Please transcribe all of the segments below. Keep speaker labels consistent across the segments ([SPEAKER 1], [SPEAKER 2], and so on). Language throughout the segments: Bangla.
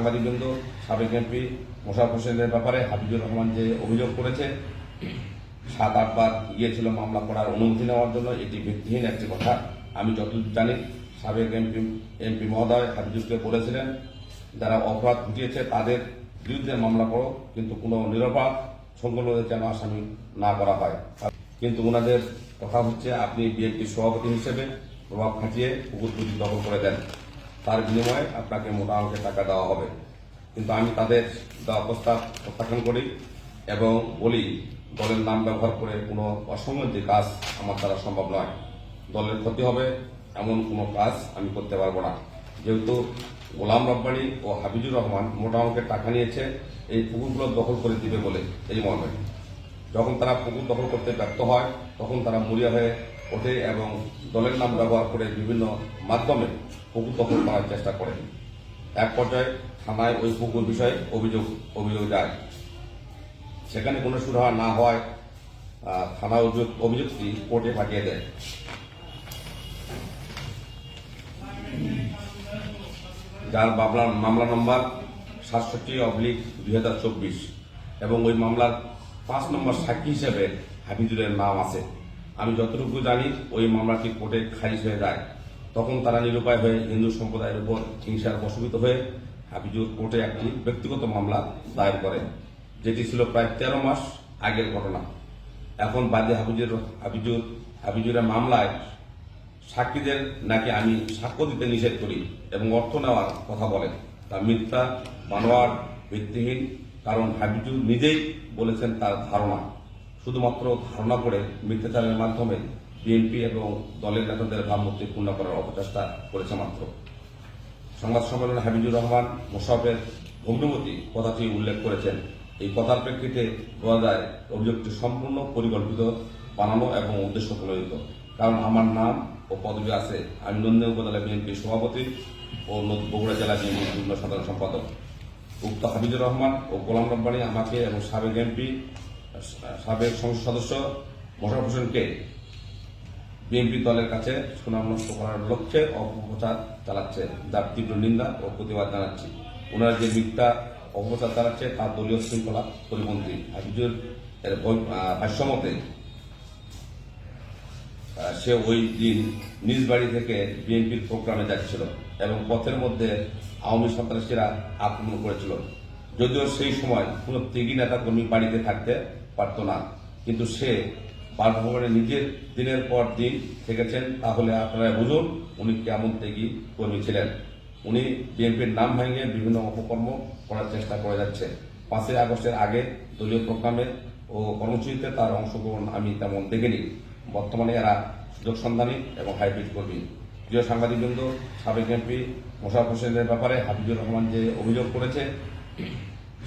[SPEAKER 1] সাংবাদিকবৃন্দ সাবেক এমপি মোশারফ হোসেনের ব্যাপারে হাবিবুর রহমান যে অভিযোগ করেছে, সাত আটবার গিয়েছিল মামলা করার অনুমতি নেওয়ার জন্য, এটি ভিত্তিহীন একটি কথা। আমি যতদূর জানি, সাবেক এমপি এমপি মহোদয় হাবিজুরকে বলেছিলেন, যারা অপরাধ ঘটিয়েছে তাদের বিরুদ্ধে মামলা করো, কিন্তু কোনো নিরপরাধ সংখ্যালঘুদের যেন আসামি না করা হয়। কিন্তু ওনাদের কথা হচ্ছে, আপনি বিএনপি সভাপতি হিসেবে প্রভাব খাটিয়ে পুকুর দখল করে দেন। তার বিনিময়ে আপনাকে মোটা অঙ্কের টাকা দেওয়া হবে। কিন্তু আমি তাদের দেওয়া প্রস্তাব প্রত্যাখ্যান করি এবং বলি, দলের নাম ব্যবহার করে কোনো অসংগতি কাজ আমার দ্বারা সম্ভব নয়। দলের ক্ষতি হবে এমন কোনো কাজ আমি করতে পারব না। যেহেতু গোলাম রব্বানি ও হাবিজুর রহমান মোটা অঙ্কের টাকা নিয়েছে, এই পুকুরগুলো দখল করে দিবে বলে এই মর্মে। যখন তারা পুকুর দখল করতে ব্যর্থ হয়, তখন তারা মরিয়া হয়ে ওঠে এবং দলের নাম ব্যবহার করে বিভিন্ন মাধ্যমে পুকুর দখল করার চেষ্টা করেন। এক পর্যায়ে থানায় ওই পুকুর বিষয়ে অভিযোগ অভিযোগ যায়। সেখানে কোনো সুরাহা না হওয়ায় থানা অভিযোগ অভিযোগটি কোর্টে পাঠিয়ে দেয়। যার মামলা মামলা নম্বর সাতষট্টি অবলিক দুই হাজার চব্বিশ এবং ওই মামলার পাঁচ নম্বর সাক্ষী হিসেবে হাফিজুরের নাম আছে। আমি যতটুকু জানি, ওই মামলাটি কোর্টে খারিজ হয়ে যায়। তখন তারা নিরুপায় হয়ে হিন্দু সম্প্রদায়ের উপর হিংসার বশীভূত হয়ে হাফিজুর কোর্টে একটি ব্যক্তিগত মামলা দায়ের করে, যেটি ছিল প্রায় তেরো মাস আগের ঘটনা। এখন বাদে হাফিজুর হাফিজুর, হাফিজুরের মামলায় সাক্ষীদের নাকি আমি সাক্ষ্য দিতে নিষেধ করি এবং অর্থ নেওয়ার কথা বলেন তা মিথ্যা বানোয়ার ভিত্তিহীন, কারণ হাবিজুর নিজেই বলেছেন তার ধারণা। শুধুমাত্র ধারণা করে মিথ্যাচারের মাধ্যমে বিএনপি এবং দলের নেতাদের ভাবমূর্তি পূর্ণ করার অপচেষ্টা করেছে মাত্র। সংবাদ সম্মেলনে হাবিজুর রহমান মোশাফের ভগ্নমতি কথাটি উল্লেখ করেছেন। এই কথার প্রেক্ষিতে বলা যায়, অভিযোগটি সম্পূর্ণ পরিকল্পিত, বানানো এবং উদ্দেশ্য প্রণোদিত কারণ আমার নাম ও পদবি আছে আমি নন্দী উপজেলা বিএনপির সভাপতি ও বগুড়া জেলা বিএনপির যুগ্ম সাধারণ সম্পাদক। উক্ত হাবিজুর রহমান ও গোলাম রব্বানি আমাকে এবং সাবেক এমপি, সাবেক সংসদ সদস্য মোশারফ হোসেনকে বিএনপি দলের কাছে সুনাম নষ্ট করার লক্ষ্যে অপপ্রচার চালাচ্ছে যার তীব্র নিন্দা ও প্রতিবাদ জানাচ্ছি। ওনারা যে মিথ্যা অপপ্রচার চালাচ্ছে তার দলীয় শৃঙ্খলা পরিপন্থী আহ, ভাষ্যমতে সে ওই দিন নিজ বাড়ি থেকে বিএনপির প্রোগ্রামে যাচ্ছিল এবং পথের মধ্যে আওয়ামী সন্ত্রাসীরা আক্রমণ করেছিল। যদিও সেই সময় কোনো ত্যাগী নেতা কর্মী বাড়িতে থাকতে পারত না কিন্তু সে বাসভবনে নিজের দিনের পর দিন থেকেছেন, তাহলে আপনারা বুঝুন উনি কেমন ত্যাগী কর্মী ছিলেন। উনি বিএনপির নাম ভেঙে বিভিন্ন অপকর্ম করার চেষ্টা করে যাচ্ছে। পাঁচই আগস্টের আগে দলীয় প্রোগ্রামে ও কর্মসূচিতে তার অংশগ্রহণ আমি তেমন দেখিনি। বর্তমানে এরা সুযোগ সন্ধানী এবং হাইব্রিড কর্মী। প্রিয় সাংবাদিকবৃন্দ, সাবেক এমপি মোশারফ হোসেনের ব্যাপারে হাবিবুর রহমান যে অভিযোগ করেছে,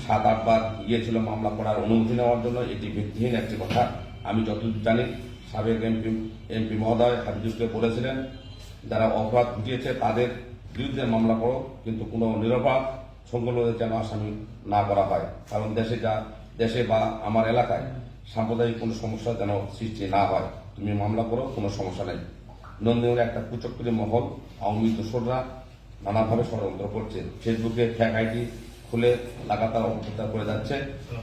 [SPEAKER 1] সাত আটবার গিয়েছিল মামলা করার অনুমতি নেওয়ার জন্য এটি ভিত্তিহীন একটি কথা। আমি যতদূর জানি, সাবেক এমপি এমপি মহোদয় হাবিজুরকে বলেছিলেন, যারা অপরাধ ঘটিয়েছে তাদের বিরুদ্ধে মামলা করো, কিন্তু কোনো নিরপরাধ সংখ্যালঘুদের যেন আসামি না করা হয়। কারণ দেশে যা, দেশে বা আমার এলাকায় সাম্প্রদায়িক কোনো সমস্যা যেন সৃষ্টি না হয়। তুমি মামলা করো, কোনো সমস্যা নেই। নন্দীমূলে একটা কুচক্রী মহল, আওয়ামী দোসররা নানাভাবে ষড়যন্ত্র করছে। ফেসবুকে ফ্যাক আইডি খুলে লাগাতার অপপ্রচার করে যাচ্ছে।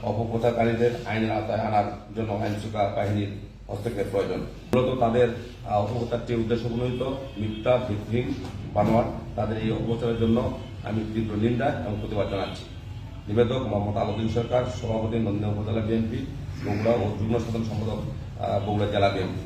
[SPEAKER 1] অপপ্রচারকারীদের আইনের আওতায় আনার জন্য আইন শৃঙ্খলা বাহিনীর হস্তক্ষেপ প্রয়োজন। মূলত তাদের অপপ্রচারটি উদ্দেশ্য প্রণোদিত মিথ্যা ভিত্তিহীন বানোয়ার তাদের এই অপপ্রচারের জন্য আমি তীব্র নিন্দা এবং প্রতিবাদ জানাচ্ছি। নিবেদক মোহাম্মদ আলুদ্দিন সরকার, সভাপতি নন্দী উপজেলা বিএনপি, বগুড়া ও যুগ্ম সাধারণ সম্পাদক বগুড়া জেলা বিএনপি।